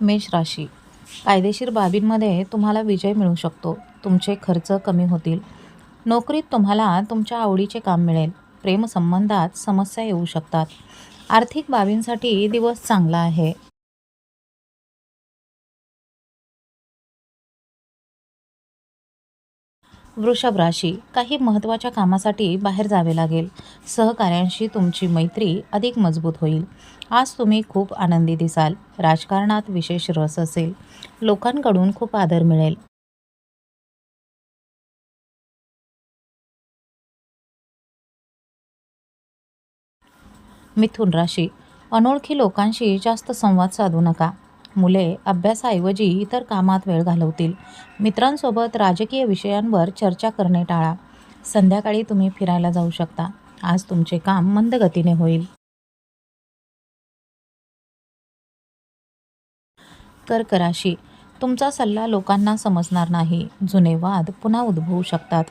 मेष राशी. कायदेशीर बाबींमध्ये तुम्हाला विजय मिळू शकतो. तुमचे खर्च कमी होतील. नोकरीत तुम्हाला तुमच्या आवडीचे काम मिळेल. प्रेमसंबंधात समस्या येऊ शकतात. आर्थिक बाबींसाठी दिवस चांगला आहे. वृषभ राशी काही महत्त्वाच्या कामासाठी बाहेर जावे लागेल. सहकाऱ्यांशी तुमची मैत्री अधिक मजबूत होईल. आज तुम्ही खूप आनंदी दिसाल. राजकारणात विशेष रस असेल. लोकांकडून खूप आदर मिळेल. मिथुन राशी. अनोळखी लोकांशी जास्त संवाद साधू नका. मुले अभ्यासाऐवजी इतर कामात वेळ घालवतील. मित्रांसोबत राजकीय विषयांवर चर्चा करणे टाळा. संध्याकाळी तुम्ही फिरायला जाऊ शकता. आज तुमचे काम मंद गतीने होईल. कर्क राशी तुमचा सल्ला लोकांना समजणार नाही. जुने वाद पुन्हा उद्भवू शकतात.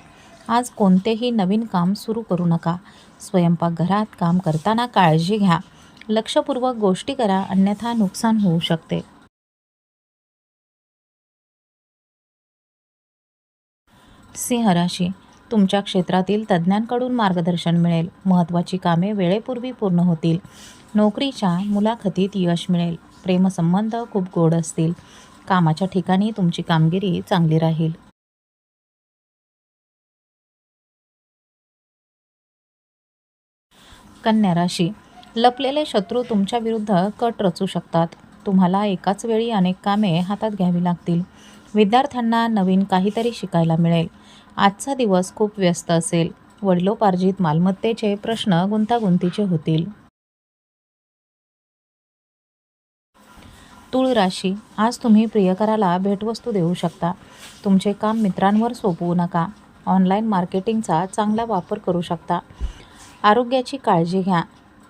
आज कोणतेही नवीन काम सुरू करू नका. स्वयंपाकघरात काम करताना काळजी घ्या. लक्षपूर्वक गोष्टी करा अन्यथा नुकसान होऊ शकते. सिंह राशी तुमच्या क्षेत्रातील तज्ज्ञांकडून मार्गदर्शन मिळेल. महत्त्वाची कामे वेळेपूर्वी पूर्ण होतील. नोकरीच्या मुलाखतीत यश मिळेल. प्रेमसंबंध खूप गोड असतील. कामाच्या ठिकाणी तुमची कामगिरी चांगली राहील. कन्या राशी लपलेले शत्रू तुमच्या विरुद्ध कट रचू शकतात. तुम्हाला एकाच वेळी अनेक कामे हातात घ्यावी लागतील. विद्यार्थ्यांना नवीन काहीतरी शिकायला मिळेल. आजचा दिवस खूप व्यस्त असेल. वडिलोपार्जित मालमत्तेचे प्रश्न गुंतागुंतीचे होतील. तुळ राशी. आज तुम्ही प्रियकराला भेटवस्तू देऊ शकता. तुमचे काम मित्रांवर सोपवू नका. ऑनलाईन मार्केटिंगचा चांगला वापर करू शकता. आरोग्याची काळजी घ्या.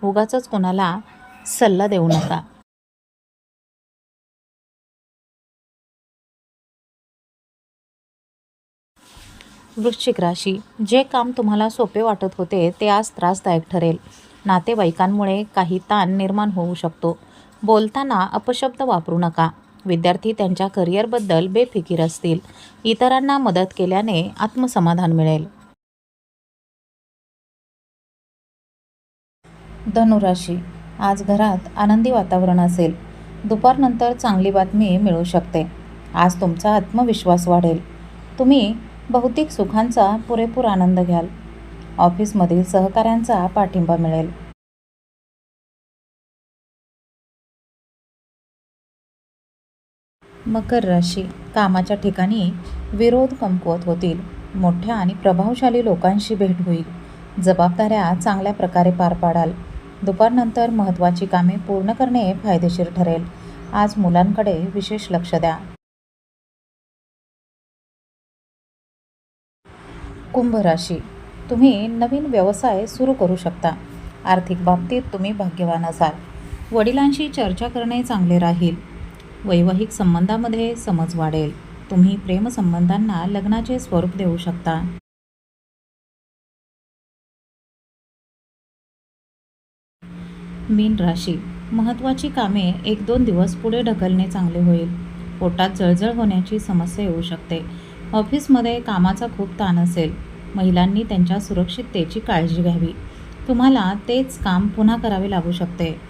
उगाचच कोणाला सल्ला देऊ नका. वृश्चिक राशी जे काम तुम्हाला सोपे वाटत होते ते आज त्रासदायक ठरेल. नातेवाईकांमुळे काही ताण निर्माण होऊ शकतो. बोलताना अपशब्द वापरू नका. विद्यार्थी त्यांच्या करिअरबद्दल बेफिकीर असतील. इतरांना मदत केल्याने आत्मसमाधान मिळेल. धनुराशी. आज घरात आनंदी वातावरण असेल. दुपारनंतर चांगली बातमी मिळू शकते. आज तुमचा आत्मविश्वास वाढेल. तुम्ही भौतिक सुखांचा पुरेपूर आनंद घ्याल. ऑफिसमधील सहकाऱ्यांचा पाठिंबा मिळेल. मकर राशी कामाच्या ठिकाणी विरोध कमकुवत होतील. मोठ्या आणि प्रभावशाली लोकांशी भेट होईल. जबाबदाऱ्या चांगल्या प्रकारे पार पाडाल. दुपारनंतर महत्त्वाची कामे पूर्ण करणे फायदेशीर ठरेल. आज मुलांकडे विशेष लक्ष द्या. कुंभ राशी. तुम्ही नवीन व्यवसाय सुरू करू शकता. आर्थिक बाबतीत तुम्ही भाग्यवान असाल. वडिलांशी चर्चा करणे चांगले राहील. वैवाहिक संबंधामध्ये समज वाढेल. तुम्ही प्रेमसंबंधांना लग्नाचे स्वरूप देऊ शकता. मीन राशी. महत्त्वाची कामे एक दोन दिवस पुढे ढकलणे चांगले होईल. पोटात जळजळ होण्याची समस्या येऊ शकते. ऑफिसमध्ये कामाचा खूप ताण असेल. महिलांनी त्यांच्या सुरक्षिततेची काळजी घ्यावी. तुम्हाला तेच काम पुन्हा करावे लागू शकते.